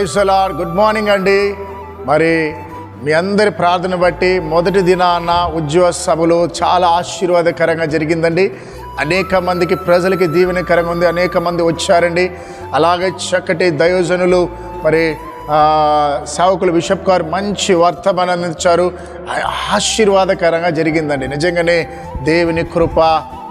Praise అలాడ్ good morning అండి. మరి మీ అందరి ప్రార్థన బట్టి మొదటి దినాన ఉద్యోగ సభలు చాలా ఆశీర్వాదకరంగా జరిగిందండి. అనేక మందికి ప్రజలకి దీవెనకరంగా ఉంది. అనేక మంది వచ్చారండి. అలాగే చక్కటి దయోజనులు మరి సేవకులు బిషప్ గారు మంచి వర్తమానం అందించారు. ఆశీర్వాదకరంగా జరిగిందండి. నిజంగానే దేవుని కృప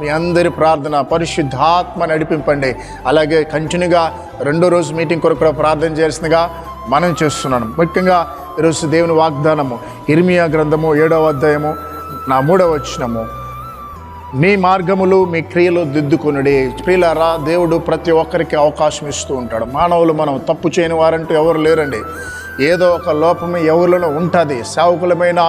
మీ అందరి ప్రార్థన పరిశుద్ధాత్మ నడిపింపండి. అలాగే కంటిన్యూగా రెండో రోజు మీటింగ్ కొరకు కూడా ప్రార్థన చేయాల్సిందిగా మనం చేస్తున్నాను. ముఖ్యంగా ఈరోజు దేవుని వాగ్దానము ఇర్మియా గ్రంథము ఏడవ అధ్యాయము నా మూడవ వచ్చినము మీ మార్గములు మీ క్రియలు దిద్దుకునుడి. ప్రియులారా దేవుడు ప్రతి ఒక్కరికి అవకాశం ఇస్తూ ఉంటాడు. మానవులు మనం తప్పు చేయని వారంటూ ఎవరు లేరండి. ఏదో ఒక లోపం ఎవరిలోనూ ఉంటుంది. సేవకులమైన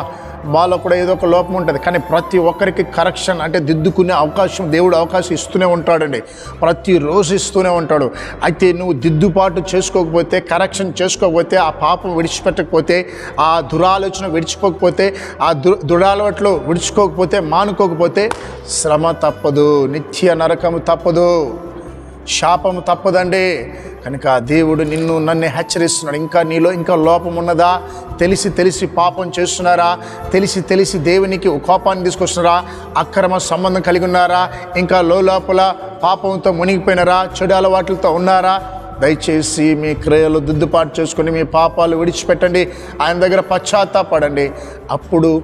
మాలో కూడా ఏదో ఒక లోపం ఉంటుంది. కానీ ప్రతి ఒక్కరికి కరెక్షన్ అంటే దిద్దుకునే అవకాశం దేవుడు అవకాశం ఇస్తూనే ఉంటాడండి. ప్రతిరోజు ఇస్తూనే ఉంటాడు. అయితే నువ్వు దిద్దుబాటు చేసుకోకపోతే కరెక్షన్ చేసుకోకపోతే ఆ పాపం విడిచిపెట్టకపోతే ఆ దురాలోచన విడిచిపోకపోతే ఆ దు దురాలవాట్లు విడుచుకోకపోతే మానుకోకపోతే శ్రమ తప్పదు. నిత్య నరకము తప్పదు. శాపము తప్పదండి. కనుక దేవుడు నిన్ను నన్ను హెచ్చరిస్తున్నాడు. ఇంకా నీలో ఇంకా లోపం ఉన్నదా? తెలిసి తెలిసి పాపం చేస్తున్నారా? తెలిసి తెలిసి దేవునికి కోపాన్ని తీసుకొస్తున్నారా? అక్రమ సంబంధం కలిగి ఉన్నారా? ఇంకా లోపల పాపంతో మునిగిపోయినారా? చెడు అలవాట్లతో ఉన్నారా? దయచేసి మీ క్రియలు దుద్దుపాటు చేసుకుని మీ పాపాలు విడిచిపెట్టండి. ఆయన దగ్గర పశ్చాత్తాపడండి. అప్పుడు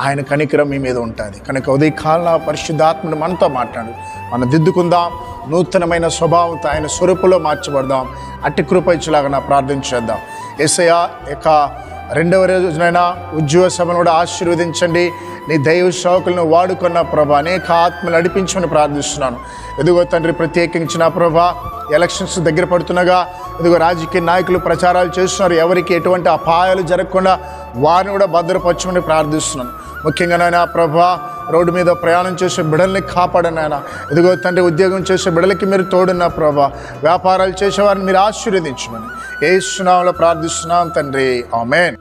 ఆయన కనికరం మీ మీద ఉంటుంది. కనుక ఉదయకాల పరిశుద్ధాత్మను మనతో మాట్లాడు. మనం దిద్దుకుందాం. నూతనమైన స్వభావంతో ఆయన స్వరూపులో మార్చబడదాం. అట్టి కృప ఇచ్చేలాగా ప్రార్థన చేద్దాం. ఏసయ యొక్క రెండవ రోజునైనా ఉద్యోగ సభను కూడా ఆశీర్వదించండి. నీ దైవ సేవకులను వాడుకున్న ప్రభా అనేక ఆత్మలు నడిపించమని ప్రార్థిస్తున్నాను. ఎదుగో తండ్రి ప్రత్యేకించిన ప్రభా ఎలక్షన్స్ దగ్గర పడుతుండగా ఇదిగో రాజకీయ నాయకులు ప్రచారాలు చేస్తున్నారు. ఎవరికి ఎటువంటి అపాయాలు జరగకుండా వారిని కూడా భద్రపరచమని ప్రార్థిస్తున్నాను. ముఖ్యంగా నాయన ప్రభా రోడ్డు మీద ప్రయాణం చేసే బిడల్ని కాపాడను ఎదుగో ఇదిగో తండ్రి ఉద్యోగం చేసే బిడలకి మీరు తోడున్న ప్రభా వ్యాపారాలు చేసేవారిని మీరు ఆశీర్వదించమని. ఏ సునామలో ప్రార్థిస్తున్నాం తండ్రి. ఆమెన్.